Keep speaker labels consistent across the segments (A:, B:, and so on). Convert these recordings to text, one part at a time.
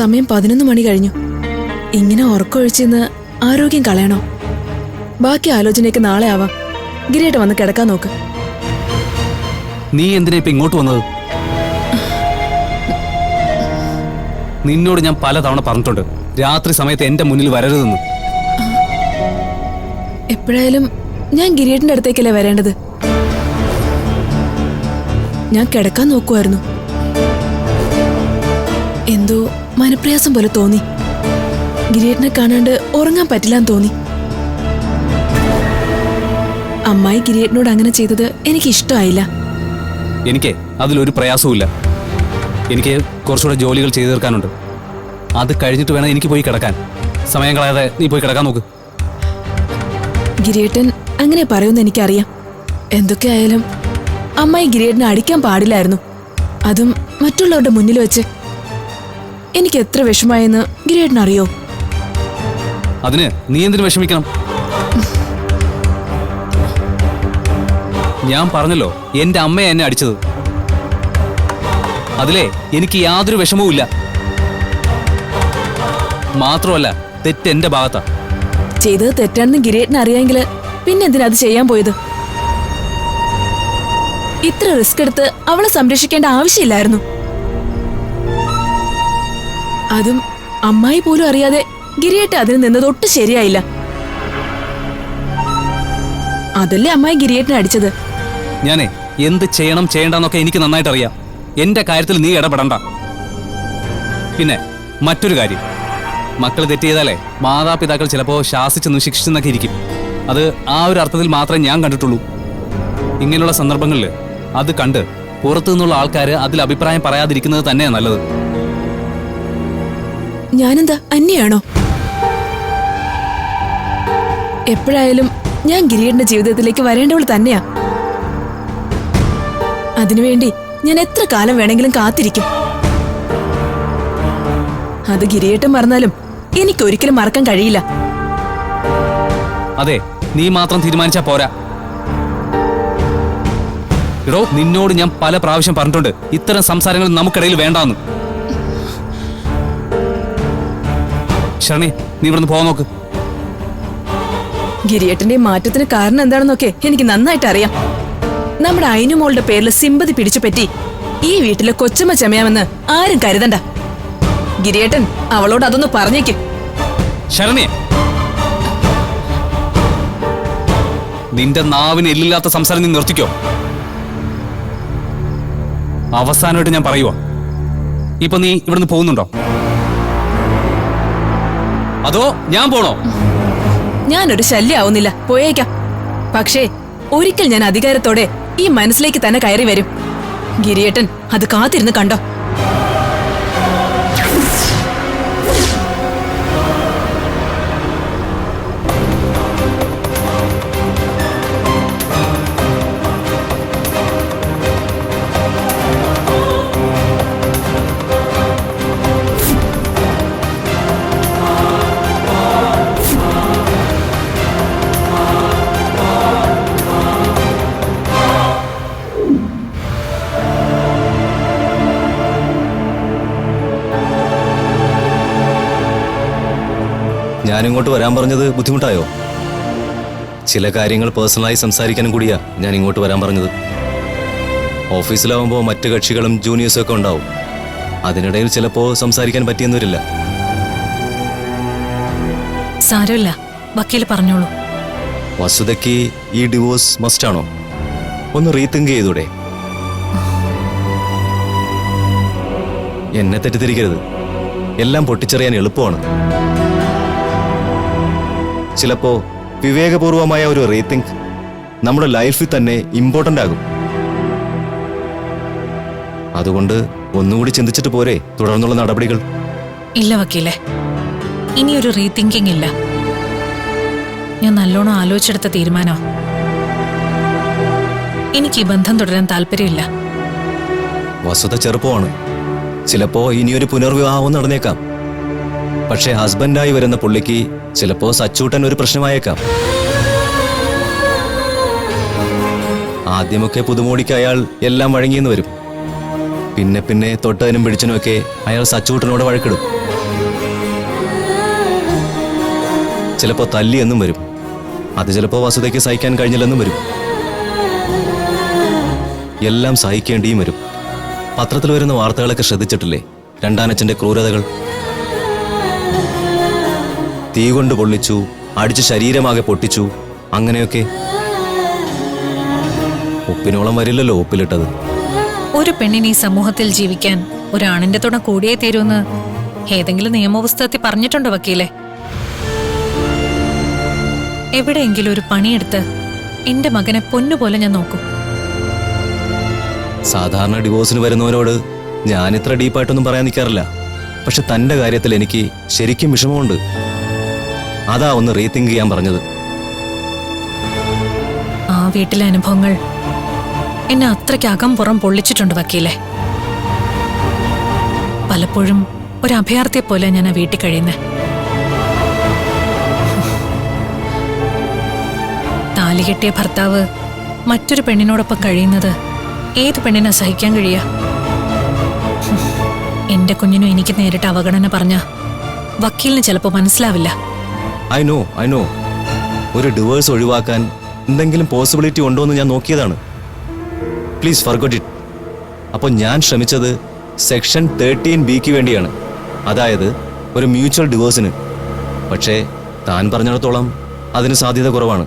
A: സമയം പതിനൊന്ന് മണി കഴിഞ്ഞു. ഇങ്ങനെ ഉറക്കമൊഴിച്ചിന്ന് ആരോഗ്യം കളയണോ? ബാക്കി ആലോചനയൊക്കെ നാളെ ആവാം. ഗിരിയേട്ട വന്ന് കിടക്കാൻ നോക്ക്.
B: നീ എന്തിനാ ഇപ്പൊ ഇങ്ങോട്ട് വന്നത്? നിന്നോട് ഞാൻ പലതവണ പറഞ്ഞിട്ടുണ്ട്. രാത്രി സമയത്ത് എന്റെ മുന്നിൽ വരരുതെന്ന്.
A: എപ്പോഴായാലും ഞാൻ ഗിരിയേട്ടന്റെ അടുത്തേക്കല്ലേ വരേണ്ടത്? ഞാൻ കിടക്കാൻ നോക്കുമായിരുന്നു എന്തോ മനപ്രയാസം പോലെ തോന്നി. ഗിരിയേട്ടനെ കാണാണ്ട് ഉറങ്ങാൻ പറ്റില്ലാന്ന് തോന്നി. അമ്മായി ഗിരിയേട്ടനോട് അങ്ങനെ ചെയ്തത് എനിക്ക് ഇഷ്ടമായില്ല.
B: എനിക്ക് അതിലൊരു പ്രയാസവുമില്ല. എനിക്ക് കുറച്ചുകൂടെ ജോലികൾ ചെയ്തു തീർക്കാനുണ്ട്. അത് കഴിഞ്ഞിട്ട് വേണം എനിക്ക് പോയി കിടക്കാൻ. സമയം കളയാതെ നീ പോയി കിടക്കാൻ നോക്ക്.
A: ഗിരിയേട്ടൻ അങ്ങനെ പറയുമെന്ന് എനിക്കറിയാം. എന്തൊക്കെയായാലും അമ്മായി ഗിരിയേട്ടനെ അടിക്കാൻ പാടില്ലായിരുന്നു. അതും മറ്റുള്ളവരുടെ മുന്നിൽ വെച്ച് എനിക്ക് എത്ര വിഷമായെന്ന് അറിയോ
B: അതിന് നീ എന്തിനു വിഷമിക്കണം? ഞാൻ പറഞ്ഞല്ലോ എന്റെ അമ്മയെ എന്നെ അടിച്ചത്. അതിലെ എനിക്ക് യാതൊരു വിഷമവും ഇല്ല. മാത്രമല്ല തെറ്റ് എന്റെ ഭാഗത്താ.
A: ചെയ്തത് തെറ്റാണെന്ന് ഗിരേട്ടിന് അറിയാമെങ്കിൽ പിന്നെ എന്തിനാ അത് ചെയ്യാൻ പോയത്? ഇത്ര റിസ്ക് എടുത്ത് അവളെ സംരക്ഷിക്കേണ്ട ആവശ്യമില്ലായിരുന്നു. അതും അമ്മായി പോലും അറിയാതെ ഗിരിയേട്ട അതിന് നിന്നത് ഒട്ടും ശരിയായില്ല. അതല്ലേ അമ്മായി ഗിരിയേട്ടനെ അടിച്ചത്?
B: ഞാനേ എന്ത് ചെയ്യണം ചെയ്യണ്ടെന്നൊക്കെ എനിക്ക് നന്നായിട്ട് അറിയാം എന്റെ കാര്യത്തിൽ നീ ഇടപെടണ്ട. പിന്നെ മറ്റൊരു കാര്യം. മക്കൾ തെറ്റ് മാതാപിതാക്കൾ ചിലപ്പോ ശാസിച്ചെന്ന് ശിക്ഷിച്ചെന്നൊക്കെ ഇരിക്കും. അത് ആ ഒരു അർത്ഥത്തിൽ മാത്രമേ ഞാൻ കണ്ടിട്ടുള്ളൂ. ഇങ്ങനെയുള്ള സന്ദർഭങ്ങളിൽ അത് കണ്ട് പുറത്തു നിന്നുള്ള ആൾക്കാർ അതിൽ അഭിപ്രായം പറയാതിരിക്കുന്നത് തന്നെയാണ് നല്ലത്.
A: ഞാനെന്താ അന്യയാണോ? എപ്പോഴായാലും ഞാൻ ഗിരീടിന്റെ ജീവിതത്തിലേക്ക് വരേണ്ടവൾ തന്നെയാ. അതിനുവേണ്ടി ഞാൻ എത്ര കാലം വേണമെങ്കിലും കാത്തിരിക്കും. അത് ഗിരിയേട്ടം മറന്നാലും എനിക്ക് ഒരിക്കലും മറക്കാൻ കഴിയില്ല.
B: അതെ നീ മാത്രം തീരുമാനിച്ചാ പോരാ. നിന്നോട് ഞാൻ പല പ്രാവശ്യം പറഞ്ഞിട്ടുണ്ട് ഇത്തരം സംസാരങ്ങൾ നമുക്കിടയിൽ വേണ്ടാന്ന്. ശരണി നീ ഇവിടുന്ന് പോകാൻ നോക്ക്.
A: ഗിരിയേട്ടന്റെ മാറ്റത്തിന് കാരണം എന്താണെന്നൊക്കെ എനിക്ക് നന്നായിട്ട് അറിയാം. നമ്മുടെ അയിനുമോളുടെ പേരിൽ സിമ്പതി പിടിച്ചു പറ്റി. ഈ വീട്ടിലെ കൊച്ചമ്മ ചമയാമെന്ന് ആരും കരുതണ്ട. ഗിരിയേട്ടൻ അവളോട് അതൊന്ന് പറഞ്ഞേക്ക്.
B: ശരണ്യ. നിന്റെ നാവിന് എല്ലില്ലാത്ത സംസാരം നീ നിർത്തിക്കോ? അവസാനമായിട്ട് ഞാൻ പറയുവാ? ഇപ്പൊ നീ ഇവിടുന്ന് പോകുന്നുണ്ടോ? അതോ ഞാൻ പോണോ?
A: ഞാനൊരു ശല്യാവുന്നില്ല. പോയേക്കാം. പക്ഷേ ഒരിക്കൽ ഞാൻ അധികാരത്തോടെ ഈ മനസ്സിലേക്ക് തന്നെ കയറി വരും. ഗിരിയേട്ടൻ അത് കാത്തിരുന്ന് കണ്ടോ?
C: ഞാനിങ്ങോട്ട് വരാൻ പറഞ്ഞത് ബുദ്ധിമുട്ടായോ? ചില കാര്യങ്ങൾ പേഴ്സണലായി സംസാരിക്കാനും കൂടിയാ ഞാൻ ഇങ്ങോട്ട് വരാൻ പറഞ്ഞത്. ഓഫീസിലാവുമ്പോൾ മറ്റ് കക്ഷികളും ജൂനിയേഴ്സും ഒക്കെ ഉണ്ടാവും. അതിനിടയിൽ ചിലപ്പോൾ സംസാരിക്കാൻ പറ്റിയെന്ന് വരില്ല
D: സാരമില്ല. വക്കീൽ പറഞ്ഞോളൂ.
C: വസുതയ്ക്ക് ഈ ഡിവോഴ്സ് മസ്റ്റാണോ ഒന്ന് റീതിങ്ക് ചെയ്തൂടെ. എന്നെ തെറ്റിദ്ധരിക്കരുത്. എല്ലാം പൊട്ടിച്ചെറിയാൻ എളുപ്പമാണ്. ചിലപ്പോ വിവേകപൂർവമായ ഒരു റീതിങ്ക് നമ്മുടെ ലൈഫിൽ തന്നെ ഇമ്പോർട്ടന്റ് ആകും. അതുകൊണ്ട് ഒന്നുകൂടി ചിന്തിച്ചിട്ട് പോരെ തുടർന്നുള്ള നടപടികൾ.
D: ഇല്ല വക്കീലെ. ഒരു റീതിങ്കിങ് ഇല്ല. ഞാൻ നല്ലോണം ആലോചിച്ചെടുത്ത തീരുമാനോ എനിക്ക് ഈ ബന്ധം തുടരാൻ താല്പര്യമില്ല.
C: വസുത ചെറുപ്പമാണ്. ചിലപ്പോ ഇനിയൊരു പുനർവിവാഹവും നടന്നേക്കാം. പക്ഷെ ഹസ്ബൻഡായി വരുന്ന പുള്ളിക്ക് ചിലപ്പോ സച്ചൂട്ടൻ ഒരു പ്രശ്നമായേക്കാം. ആദ്യമൊക്കെ പുതുമോടിക്ക് അയാൾ എല്ലാം വഴങ്ങിയെന്ന് വരും. പിന്നെ പിന്നെ തൊട്ടതിനും പിടിച്ചതിനും ഒക്കെ അയാൾ സച്ചൂട്ടനോട് വഴക്കിടും. ചിലപ്പോ തല്ലിയെന്നും വരും. അത് ചിലപ്പോ വസുതയ്ക്ക് സഹിക്കാൻ കഴിഞ്ഞില്ലെന്നും വരും. എല്ലാം സഹിക്കേണ്ടിയും വരും. പത്രത്തിൽ വരുന്ന വാർത്തകളൊക്കെ ശ്രദ്ധിച്ചിട്ടില്ലേ? രണ്ടാനച്ഛന്റെ ക്രൂരതകൾ. തീ കൊണ്ട് പൊള്ളിച്ചു അടിച്ച് ശരീരമാകെ പൊട്ടിച്ചു അങ്ങനെയൊക്കെ. ഉപ്പിനോളം വരില്ലല്ലോ ഉപ്പിലിട്ടത്.
D: ഒരു പെണ്ണിന് ഈ സമൂഹത്തിൽ ജീവിക്കാൻ ഒരാണിന്റെ തുണ കൂടിയേ തീരുമെന്ന് ഏതെങ്കിലും നിയമപുസ്തകത്തിൽ പറഞ്ഞിട്ടുണ്ടോ വക്കീലെ? എവിടെയെങ്കിലും ഒരു പണിയെടുത്ത് എന്റെ മകനെ പൊന്നുപോലെ ഞാൻ നോക്കും.
C: സാധാരണ ഡിവോഴ്സിന് വരുന്നവരോട് ഞാൻ ഇത്ര ഡീപ്പായിട്ടൊന്നും പറയാൻ നിൽക്കാറില്ല പക്ഷെ തന്റെ കാര്യത്തിൽ എനിക്ക് ശരിക്കും വിഷമമുണ്ട്. അതാ ഒന്ന് റീതിങ്ക് ചെയ്യാൻ പറഞ്ഞത്.
D: ആ വീട്ടിലെ അനുഭവങ്ങൾ എന്നെ അത്രയ്ക്ക് അകം പുറം പൊള്ളിച്ചിട്ടുണ്ട് വക്കീലെ. പലപ്പോഴും ഒരു അഭയാർത്ഥിയെ പോലെ ഞാൻ ആ വീട്ടിൽ കഴിയുന്നത് താലി കെട്ടിയ ഭർത്താവ് മറ്റൊരു പെണ്ണിനോടൊപ്പം കഴിയുന്നത് ഏത് പെണ്ണിനാ സഹിക്കാൻ കഴിയുക. എന്റെ കുഞ്ഞിനും എനിക്ക് നേരിട്ട് അവഗണന പറഞ്ഞ വക്കീലിന് ചിലപ്പോൾ മനസ്സിലാവില്ല.
C: ഐ നോ ഐ നോ ഒരു ഡിവേഴ്സ് ഒഴിവാക്കാൻ എന്തെങ്കിലും പോസിബിലിറ്റി ഉണ്ടോ എന്ന് ഞാൻ നോക്കിയതാണ്. പ്ലീസ് ഫർഗോട്ട് ഇറ്റ് അപ്പോൾ ഞാൻ ശ്രമിച്ചത് സെക്ഷൻ തേർട്ടീൻ ബിക്ക് വേണ്ടിയാണ്. അതായത് ഒരു മ്യൂച്വൽ ഡിവോഴ്സിന് പക്ഷേ താൻ പറഞ്ഞിടത്തോളം അതിന് സാധ്യത കുറവാണ്.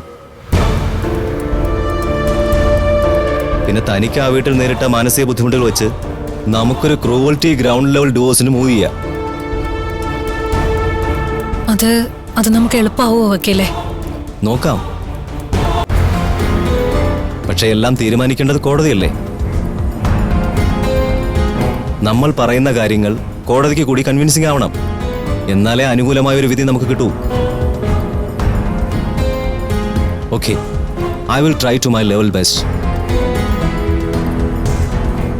C: പിന്നെ തനിക്ക് ആ വീട്ടിൽ നേരിട്ട മാനസിക ബുദ്ധിമുട്ടുകൾ വെച്ച് നമുക്കൊരു ക്രൂവൽറ്റി ഗ്രൗണ്ട് ലെവൽ ഡിവോഴ്സിന് മൂവ് ചെയ്യാം.
D: അത് അത് നമുക്ക് എളുപ്പമാവോ വക്കീലെ?
C: നോക്കാം. പക്ഷെ എല്ലാം തീരുമാനിക്കേണ്ടത് കോടതിയല്ലേ? നമ്മൾ പറയുന്ന കാര്യങ്ങൾ കോടതിക്ക് കൂടി കൺവിൻസിംഗ് ആവണം. എന്നാലേ അനുകൂലമായ ഒരു വിധി നമുക്ക് കിട്ടൂ. Okay I will try to my level best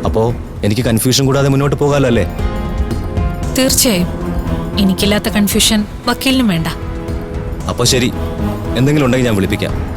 C: അപ്പോ എനിക്ക് കൺഫ്യൂഷൻ കൂടാതെ മുന്നോട്ട് പോകാലോ അല്ലേ?
D: തീർച്ചയായും. എനിക്കില്ലാത്ത കൺഫ്യൂഷൻ വക്കീലിനും വേണ്ട.
C: അപ്പോൾ ശരി. എന്തെങ്കിലും ഉണ്ടെങ്കിൽ ഞാൻ വിളിപ്പിക്കാം.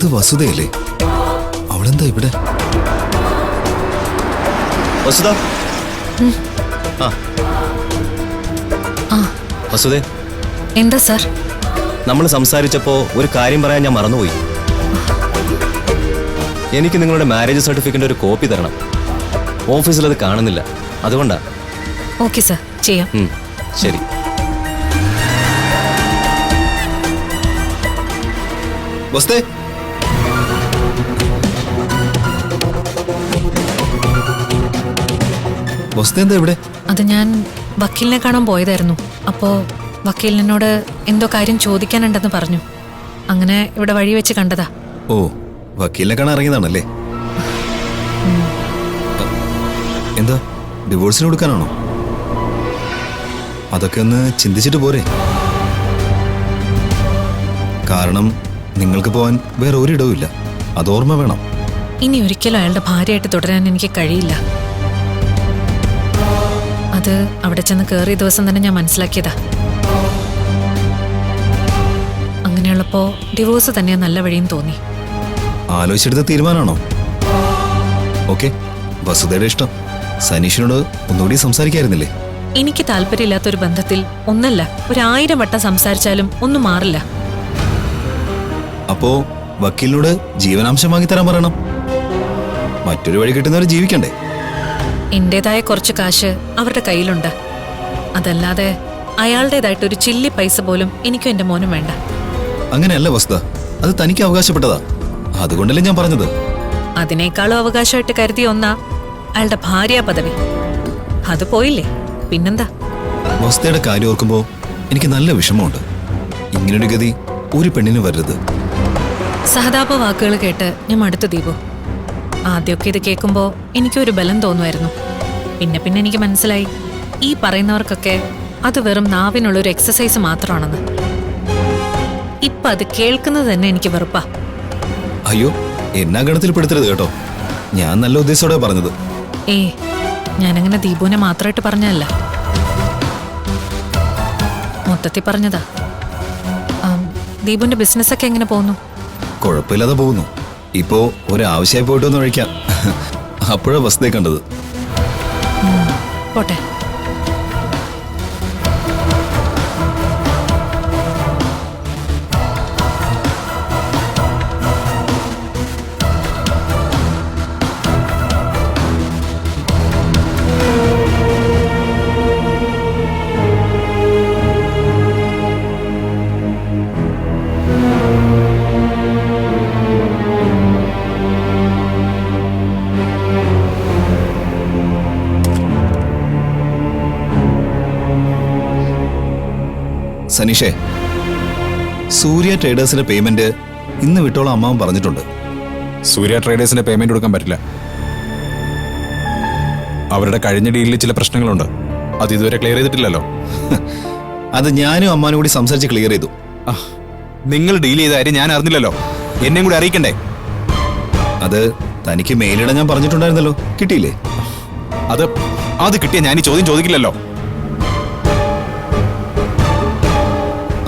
E: അത് വസുതയല്ലേ അവളെന്താ ഇവിടെ?
C: വസുത വസുദേ.
D: എന്താ സാർ?
C: നമ്മൾ സംസാരിച്ചപ്പോ ഒരു കാര്യം പറയാൻ ഞാൻ മറന്നുപോയി. എനിക്ക് നിങ്ങളുടെ മാരേജ് സർട്ടിഫിക്കറ്റിന്റെ ഒരു കോപ്പി തരണം. ഓഫീസിൽ അത് കാണുന്നില്ല. അതുകൊണ്ടാ.
D: Okay sir. ചെയ്യാം.
C: ശരി.
E: വസ്തേ എന്താ ഇവിടെ?
D: അത് ഞാൻ വക്കീലിനെ കാണാൻ പോയതായിരുന്നു. അപ്പോ വക്കീലിനോട് എന്തോ കാര്യം ചോദിക്കാനുണ്ടെന്ന് പറഞ്ഞു. അങ്ങനെ ഇവിടെ വഴി വെച്ച് കണ്ടതാ.
E: ഓ വക്കീലിനെ കാണാൻ ഇറങ്ങിയതാണല്ലേ? എന്താ? ഡിവോഴ്സിന് കൊടുക്കാനാണോ? അതൊക്കെ ഒന്ന് ചിന്തിച്ചിട്ട് പോരെ. കാരണം നിങ്ങൾക്ക് പോവാൻ വേറെ ഒരിടവും ഇല്ല അത് ഓർമ്മ വേണം.
D: ഇനി ഒരിക്കലും അയാളുടെ ഭാര്യയായിട്ട് തുടരാൻ എനിക്ക് കഴിയില്ല. അത് അവിടെ ചെന്ന് കയറിയ ദിവസം തന്നെ ഞാൻ മനസ്സിലാക്കിയതാ. അങ്ങനെയുള്ളപ്പോ ഡിവോഴ്സ് തന്നെ നല്ല വഴിയും തോന്നി.
E: ആലോചിച്ചെടുത്ത തീരുമാനമാണോ? ഓക്കെ വസുദയുടെ ഇഷ്ടം. സനീഷിനോട് ഒന്നുകൂടി സംസാരിക്കായിരുന്നില്ലേ?
D: എനിക്ക് താല്പര്യമില്ലാത്ത ഒരു ബന്ധത്തിൽ ഒന്നല്ല ഒരായിരം വട്ടം സംസാരിച്ചാലും ഒന്നും മാറില്ല.
E: അപ്പോ വക്കീലിനോട് ജീവനാംശം വാങ്ങിത്തരാൻ പറയണം. മറ്റൊരു വഴി കിട്ടുന്നവർ ജീവിക്കണ്ടേ?
D: എന്റേതായ കുറച്ച് കാശ് അവരുടെ കയ്യിലുണ്ട്. അതല്ലാതെ അയാളുടേതായിട്ട് ഒരു ചില്ലി പൈസ പോലും എനിക്കും എന്റെ മോനും വേണ്ട.
E: അങ്ങനെയല്ല വസ്തു അത് തനിക്ക് അവകാശപ്പെട്ടതാ. അതുകൊണ്ടല്ലേ ഞാൻ പറഞ്ഞത്?
D: അതിനേക്കാളും അവകാശമായിട്ട് കരുതിയ ഒന്നാ അയാളുടെ ഭാര്യ പദവി. അത് പോയില്ലേ? പിന്നെന്താ?
E: വസ്തയുടെ കാര്യം ഓർക്കുമ്പോൾ എനിക്ക് നല്ല വിഷമമുണ്ട്. ഇങ്ങനൊരു ഗതി ഒരു പെണ്ണിന് വരരുത്.
D: സഹതാപ വാക്കുകൾ കേട്ട് ഞാൻ അടുത്ത ദീപു. ആദ്യമൊക്കെ ഇത് കേൾക്കുമ്പോൾ എനിക്കൊരു ബലം തോന്നുമായിരുന്നു. പിന്നെ പിന്നെ എനിക്ക് മനസ്സിലായി. ഈ പറയുന്നവർക്കൊക്കെ അത് വെറും നാവിനുള്ള ഒരു എക്സസൈസ് മാത്രമാണെന്ന്. ഇപ്പൊ അത് കേൾക്കുന്നത് തന്നെ എനിക്ക് വെറുപ്പാ.
E: അയ്യോ എന്നാ ഗണത്തിൽ പെടുത്തരുത് കേട്ടോ. ഞാൻ നല്ല ഉദ്ദേശത്തോടെ പറഞ്ഞത്.
D: ഏ ഞാനങ്ങനെ ദീപുവിനെ മാത്രമായിട്ട് പറഞ്ഞല്ല മൊത്തത്തിൽ പറഞ്ഞതാ. ദീപുവിന്റെ ബിസിനസ് ഒക്കെ എങ്ങനെ പോകുന്നു?
E: കുഴപ്പമില്ലാതെ പോകുന്നു. ഇപ്പോ ഒരാവശ്യമായി പോയിട്ട് ഒന്ന് ഒഴിക്കാം. അപ്പോഴാ വസ്തുതയെ കണ്ടത്.
D: പോട്ടെ.
E: സനീഷേ സൂര്യ ട്രേഡേഴ്സിന്റെ പേയ്മെന്റ് ഇന്ന് വിട്ടോളം അമ്മാവൻ പറഞ്ഞിട്ടുണ്ട്.
F: സൂര്യ ട്രേഡേഴ്സിന്റെ പേയ്മെന്റ് കൊടുക്കാൻ പറ്റില്ല. അവരുടെ കഴിഞ്ഞ ഡീലിൽ ചില പ്രശ്നങ്ങളുണ്ട്. അത് ഇതുവരെ ക്ലിയർ ചെയ്തിട്ടില്ലല്ലോ.
E: അത് ഞാനും അമ്മാനും കൂടി സംസാരിച്ച് ക്ലിയർ ചെയ്തു.
F: നിങ്ങൾ ഡീൽ ചെയ്ത കാര്യം ഞാൻ അറിഞ്ഞില്ലല്ലോ. എന്നെയും കൂടി അറിയിക്കണ്ടേ?
E: അത് തനിക്ക് മെയിലിടാൻ ഞാൻ പറഞ്ഞിട്ടുണ്ടായിരുന്നല്ലോ. കിട്ടിയില്ലേ?
F: അത് അത് കിട്ടിയ ഞാൻ ഈ ചോദ്യം ചോദിക്കില്ലല്ലോ.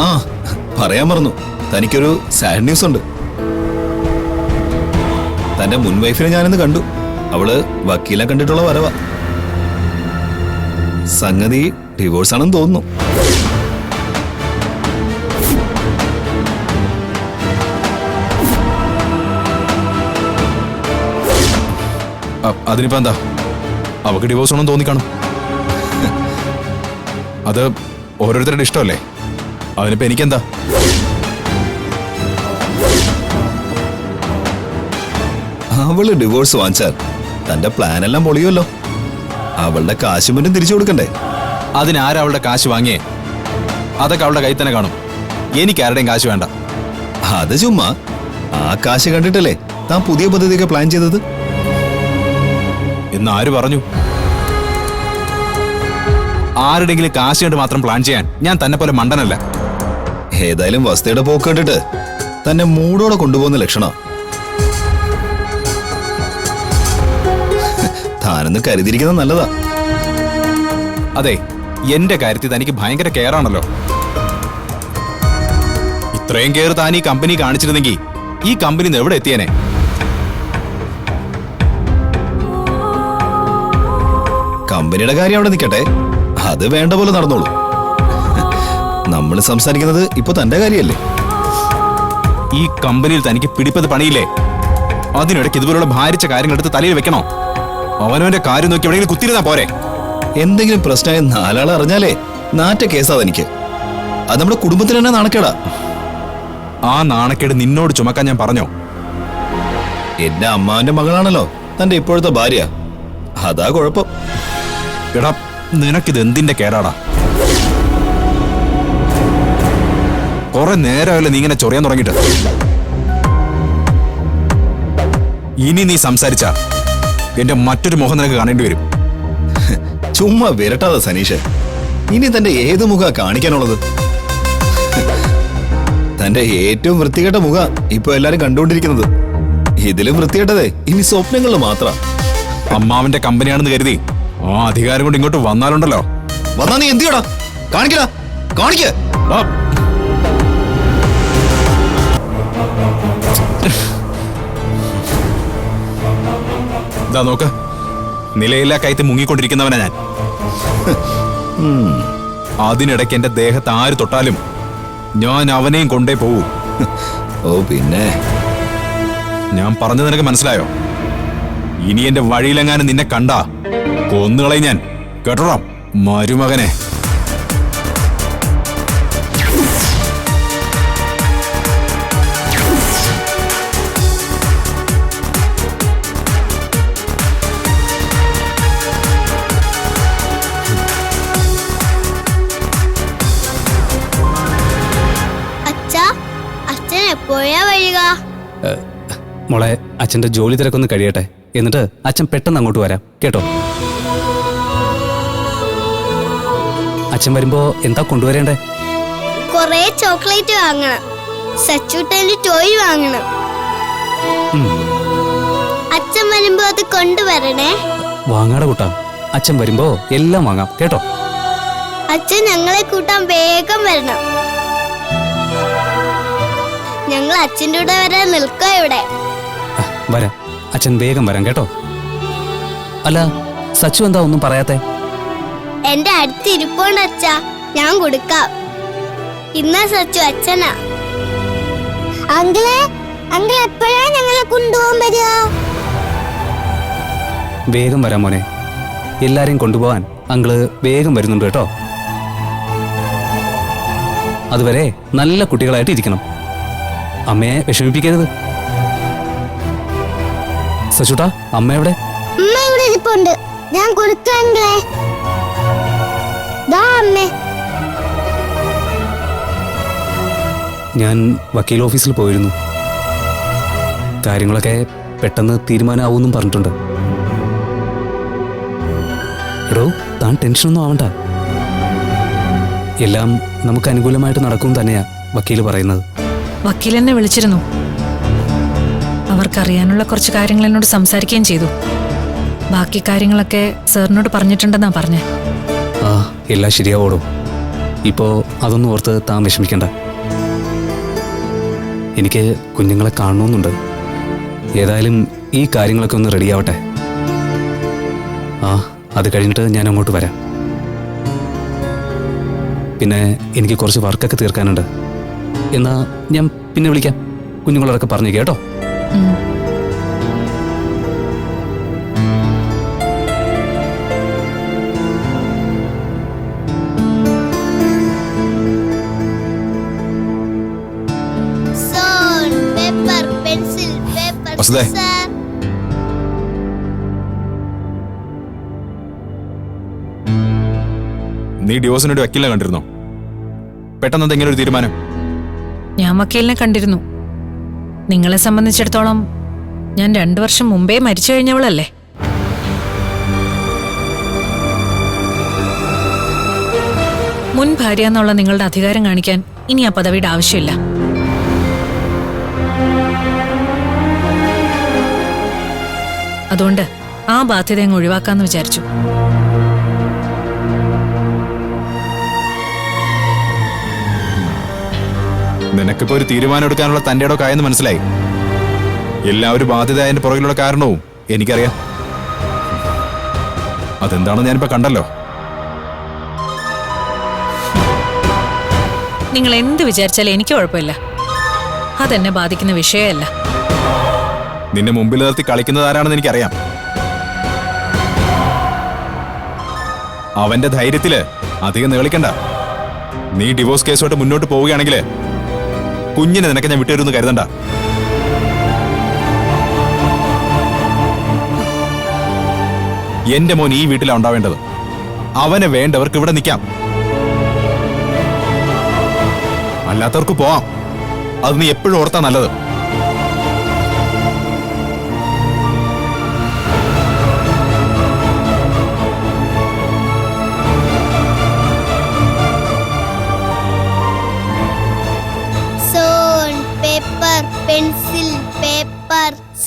E: ആ പറയാൻ മറന്നു. തനിക്കൊരു സാഡ് ന്യൂസ് ഉണ്ട്. തന്റെ മുൻ വൈഫിനെ ഞാനിന്ന് കണ്ടു. അവൾ വക്കീലെ കണ്ടിട്ടുള്ള വരവ. സംഗതി ഡിവോഴ്സ് ആണെന്ന് തോന്നുന്നു.
F: അതിനിപ്പോ എന്താ? അവക്ക് ഡിവോഴ്സ് ആണെന്ന് തോന്നിക്കാണും. അത് ഓരോരുത്തരുടെ ഇഷ്ടമല്ലേ? അതിനിപ്പോ എനിക്കെന്താ?
E: അവൾ ഡിവോഴ്സ് വാങ്ങിച്ചാൽ തന്റെ പ്ലാൻ എല്ലാം പൊളിയുമല്ലോ. അവളുടെ കാശ് മുന്നും തിരിച്ചു കൊടുക്കണ്ടേ?
F: അതിനാരാ അവളുടെ കാശ് വാങ്ങിയേ? അതൊക്കെ അവളുടെ കൈ തന്നെ കാണും. എനിക്ക് ആരുടെയും കാശ് വേണ്ട.
E: അത് ചുമ്മാ. ആ കാശ് കണ്ടിട്ടല്ലേ താൻ പുതിയ പദ്ധതിയൊക്കെ പ്ലാൻ ചെയ്തത്?
F: എന്ന് ആര് പറഞ്ഞു? ആരുടെങ്കിലും കാശ് കണ്ട് മാത്രം പ്ലാൻ ചെയ്യാൻ ഞാൻ തന്നെ പോലെ മണ്ടനല്ല.
E: ഏതായാലും വസ്തയുടെ പോക്ക് കണ്ടിട്ട് തന്നെ മൂടോടെ കൊണ്ടുപോകുന്ന ലക്ഷണം. താനെന്ന് കരുതിയിരിക്കുന്നത് നല്ലതാ.
F: അതെ എന്റെ കാര്യത്തിൽ തനിക്ക് ഭയങ്കര കെയർ ആണല്ലോ ഇത്രയും കെയർ താൻ ഈ കമ്പനി കാണിച്ചിരുന്നെങ്കിൽ ഈ കമ്പനി എവിടെ എത്തിയേനെ?
E: കമ്പനിയുടെ കാര്യം അവിടെ നിൽക്കട്ടെ. അത് വേണ്ട പോലെ നടന്നോളൂ. നമ്മൾ സംസാരിക്കുന്നത് ഇപ്പൊ തന്റെ കാര്യമല്ലേ?
F: ഈ കമ്പനിയിൽ തനിക്ക് പിടിപ്പത് പണിയില്ലേ? അതിനിടയ്ക്ക് ഇതുപോലുള്ള ഭാരിച്ച കാര്യങ്ങൾ എടുത്ത് തലയിൽ വെക്കണോ? അവനവന്റെ കാര്യം നോക്കി എവിടെയെങ്കിലും കുത്തിരുന്നാ പോരെ?
E: എന്തെങ്കിലും പ്രശ്നമായി നാലാളെ അറിഞ്ഞാലേ നാറ്റ കേസാ തനിക്ക്. അത് നമ്മുടെ കുടുംബത്തിന് തന്നെ നാണക്കേടാ.
F: ആ നാണക്കേട് നിന്നോട് ചുമക്കാൻ ഞാൻ പറഞ്ഞോ?
E: എന്റെ അമ്മാവന്റെ മകളാണല്ലോ തന്റെ ഇപ്പോഴത്തെ ഭാര്യ. അതാ കുഴപ്പം.
F: എടാ നിനക്കിത് എന്തിന്റെ കേടാടാ? കുറെ നേരമല്ലേ നീ ഇങ്ങനെ ചൊറിയാൻ തുടങ്ങിട്ട് ഇനി നീ സംസാരിച്ച എന്റെ മറ്റൊരു മുഖം നിനക്ക് കാണേണ്ടി വരും.
E: ചുമ്മാ വിരട്ടാതെ സനീഷ്. ഇനി തന്റെ ഏത് മുഖ കാണിക്കാനുള്ളത്? തന്റെ ഏറ്റവും വൃത്തികെട്ട മുഖ ഇപ്പൊ എല്ലാരും കണ്ടുകൊണ്ടിരിക്കുന്നത്. ഇതിലും വൃത്തികെട്ടതേ ഇനി സ്വപ്നങ്ങളിൽ മാത്രം.
F: അമ്മാവന്റെ കമ്പനിയാണെന്ന് കരുതി ആ അധികാരം കൊണ്ട് ഇങ്ങോട്ട് വന്നാലുണ്ടല്ലോ.
E: വന്നാ നീ എന്തിയടാ കാണിക്കടാ. കാണിക്ക.
F: ദാ നോക്ക്. നിലയില്ലാ കയത്ത് മുങ്ങിക്കൊണ്ടിരിക്കുന്നവനാ ഞാൻ. അതിനിടയ്ക്ക് എന്റെ ദേഹത്ത് ആര് തൊട്ടാലും ഞാൻ അവനെയും കൊണ്ടേ പോവൂ.
E: ഓ പിന്നെ?
F: ഞാൻ പറഞ്ഞത് നിനക്ക് മനസ്സിലായോ? ഇനി എന്റെ വഴിയിലെങ്ങാനും നിന്നെ കണ്ടാ കൊന്നുകളയും ഞാൻ. കേട്ടോ മരുമകനെ.
B: മോളെ അച്ഛന്റെ ജോലി തിരക്കൊന്ന് കഴിയട്ടെ. എന്നിട്ട് അച്ഛൻ പെട്ടെന്ന് അങ്ങോട്ട് വരാം. കേട്ടോ? അച്ഛൻ വരുമ്പോ എന്താ കൊണ്ടുവരേണ്ടേ?
G: കൊറേ ചോക്ലേറ്റ് വാങ്ങണം. സച്ചുട്ടന്റെ ടോയ് വാങ്ങണം. അച്ഛൻ വരുമ്പോ അത് കൊണ്ടുവരണേ.
B: വാങ്ങാടെ കൂട്ടാ. അച്ഛൻ വരുമ്പോ എല്ലാം വാങ്ങാം. കേട്ടോ?
G: അച്ഛൻ ഞങ്ങളെ കൂട്ടാൻ വേഗം വരണം. ഞങ്ങൾ അച്ഛന്റെ കൂടെ വരാൻ നിൽക്കുക ഇവിടെ.
B: വരാം. അച്ഛൻ വേഗം വരാം കേട്ടോ. അല്ല സച്ചു എന്താ ഒന്നും പറയാത്തെ?
G: എന്റെ അടുത്ത് ഇരിപ്പോണ്ട് അച്ഛാ. ഞാൻ കൊടുക്കാം. ഇന്നാ സച്ചു അച്ഛനാ. അങ്കിളെ അങ്കിൾ എപ്പോഴാ ഞങ്ങളെ കൊണ്ടുപോകാൻ വരിക?
B: വേഗം വരാം മോനെ. എല്ലാരെയും കൊണ്ടുപോവാൻ അങ്കിൾ വേഗം വരുന്നുണ്ട് കേട്ടോ. അതുവരെ നല്ല കുട്ടികളായിട്ട് ഇരിക്കണം. അമ്മയെ വിഷമിപ്പിക്കരുത്. സച്ചുട്ടാ അമ്മ എവിടെ?
G: അമ്മ ഇവിടെ ഇരിപ്പുണ്ട്. ഞാൻ കൊടുക്കാങ്കിളെ ദാ അമ്മേ.
B: ഞാൻ വക്കീൽ ഓഫീസിൽ പോയിരുന്നു. കാര്യങ്ങളൊക്കെ പെട്ടെന്ന് തീരുമാനമാവുമെന്നും പറഞ്ഞിട്ടുണ്ട്. എടോ താൻ ടെൻഷനൊന്നും ആവണ്ട. എല്ലാം നമുക്ക് അനുകൂലമായിട്ട് നടക്കും തന്നെയാ വക്കീൽ പറയുന്നത്.
D: വക്കീലെന്നെ വിളിച്ചിരുന്നു. അവർക്കറിയാനുള്ള കുറച്ച് കാര്യങ്ങൾ എന്നോട് സംസാരിക്കുകയും ചെയ്തു. ബാക്കി കാര്യങ്ങളൊക്കെ സാറിനോട് പറഞ്ഞിട്ടുണ്ടെന്നാ പറഞ്ഞേ.
B: ആ എല്ലാം ശരിയാവോളൂ ഇപ്പോ അതൊന്നും ഓർത്ത് താൻ വിഷമിക്കണ്ട. എനിക്ക് കുഞ്ഞുങ്ങളെ കാണണമെന്നുണ്ട് ഏതായാലും ഈ കാര്യങ്ങളൊക്കെ ഒന്ന് റെഡിയാവട്ടെ ആ അത് കഴിഞ്ഞിട്ട് ഞാൻ അങ്ങോട്ട് വരാം. പിന്നെ എനിക്ക് കുറച്ച് വർക്കൊക്കെ തീർക്കാനുണ്ട്. എന്നാ ഞാൻ പിന്നെ വിളിക്കാം. കുഞ്ഞുങ്ങളോടൊക്കെ പറഞ്ഞു കേട്ടോ.
G: സിസർ
F: നീ ഡിവോഴ്സിനൊരു വക്കീലിനെ കണ്ടിരുന്നോ? പെട്ടെന്ന് എന്തെങ്കിലും ഒരു തീരുമാനം?
D: ഞാൻ വക്കീലിനെ കണ്ടിരുന്നു. നിങ്ങളെ സംബന്ധിച്ചിടത്തോളം ഞാൻ രണ്ടു വർഷം മുമ്പേ മരിച്ചു കഴിഞ്ഞവളല്ലേ? മുൻ ഭാര്യ എന്നുള്ള നിങ്ങളുടെ അധികാരം കാണിക്കാൻ ഇനി ആ പദവിയുടെ ആവശ്യമില്ല. അതുകൊണ്ട് ആ ബാധ്യത അങ്ങ് ഒഴിവാക്കാന്ന് വിചാരിച്ചു.
F: നിനക്കിപ്പോ ഒരു തീരുമാനം എടുക്കാനുള്ള തന്റെ കായെന്ന് മനസ്സിലായി. എല്ലാവരും ബാധ്യത അതിന്റെ പുറകിലുള്ള കാരണവും എനിക്കറിയാം. അതെന്താണെന്ന് ഞാനിപ്പോ കണ്ടല്ലോ.
D: നിങ്ങൾ എന്ത് വിചാരിച്ചാലും എനിക്ക് കുഴപ്പമില്ല. അതെന്നെ ബാധിക്കുന്ന വിഷയമല്ല.
F: നിന്നെ മുമ്പിൽ നിർത്തി കളിക്കുന്നത് ആരാണെന്ന് എനിക്കറിയാം. അവന്റെ ധൈര്യത്തിൽ അധികം നേളിക്കണ്ട. നീ ഡിവോഴ്സ് കേസുമായിട്ട് മുന്നോട്ട് പോവുകയാണെങ്കിൽ കുഞ്ഞിനെ നിനക്ക് ഞാൻ വിട്ടുതരുമെന്ന് കരുതണ്ട. എന്റെ മോൻ ഈ വീട്ടിലാണ് ഉണ്ടാവേണ്ടത്. അവനെ വേണ്ടവർക്ക് ഇവിടെ നിൽക്കാം അല്ലാത്തവർക്ക് പോവാം. അത് നീ എപ്പോഴും ഓർത്താ നല്ലത്.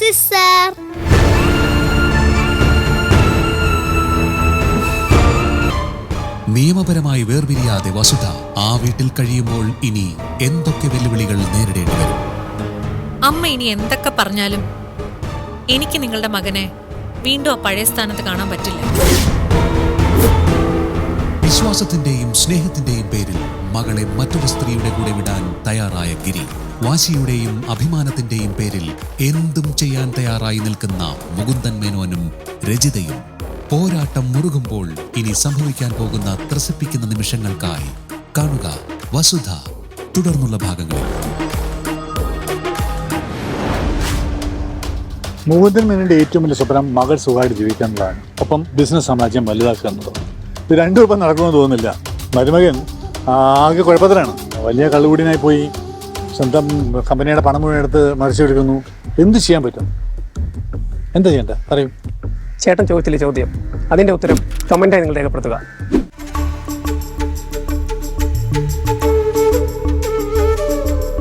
G: പേപ്പർ സിസർ
H: നിയമപരമായി വേർപിരിയാതെ വസുധ ആ വീട്ടിൽ കഴിയുമ്പോൾ ഇനി എന്തൊക്കെ വെല്ലുവിളികൾ നേരിടേണ്ടി വരും?
D: അമ്മ ഇനി എന്തൊക്കെ പറഞ്ഞാലും എനിക്ക് നിങ്ങളുടെ മകനെ വീണ്ടും ആ പഴയ സ്ഥാനത്ത് കാണാൻ പറ്റില്ല.
H: വിശ്വാസത്തിന്റെയും സ്നേഹത്തിന്റെയും പേരിൽ മകളെ മറ്റൊരു സ്ത്രീയുടെ കൂടെ വിടാൻ തയ്യാറായ ഗിരി വാശിയുടെയും അഭിമാനത്തിന്റെയും പേരിൽ എന്തും ചെയ്യാൻ തയ്യാറായി നിൽക്കുന്ന മുകുന്ദൻ മേനോനും രജിതയും പോരാട്ടം മുറുകുമ്പോൾ ഇനി സംഭവിക്കാൻ പോകുന്ന ത്രസിപ്പിക്കുന്ന നിമിഷങ്ങൾക്കായി കാണുക വസുധ. തുടർന്നുള്ള ഭാഗങ്ങൾ.
I: മുകുന്ദൻ മേനോന്റെ ഏറ്റവും വലിയ സ്വപ്നം മകൾ സുഖമായിട്ട് ജീവിക്കുന്നതാണ് ഒപ്പം ബിസിനസ് സാമ്രാജ്യം വലുതാക്കുക എന്നുള്ളത് ഇത് രണ്ടു ഇപ്പം നടക്കുമെന്ന് തോന്നുന്നില്ല. മരുമകൻ ആകെ കുഴപ്പത്തിലാണ്. വലിയ കള്ളുകൂടിനായി പോയി. സ്വന്തം കമ്പനിയുടെ പണം മുഴുവൻ എടുത്ത് മറിച്ചെടുക്കുന്നു. എന്ത് ചെയ്യാൻ പറ്റും? എന്താ ചെയ്യണ്ട പറയും.
J: ചേട്ടൻ ചോദിച്ചില്ലേ ചോദ്യം? അതിന്റെ ഉത്തരം കമന്റായി നിങ്ങൾ രേഖപ്പെടുത്തുക.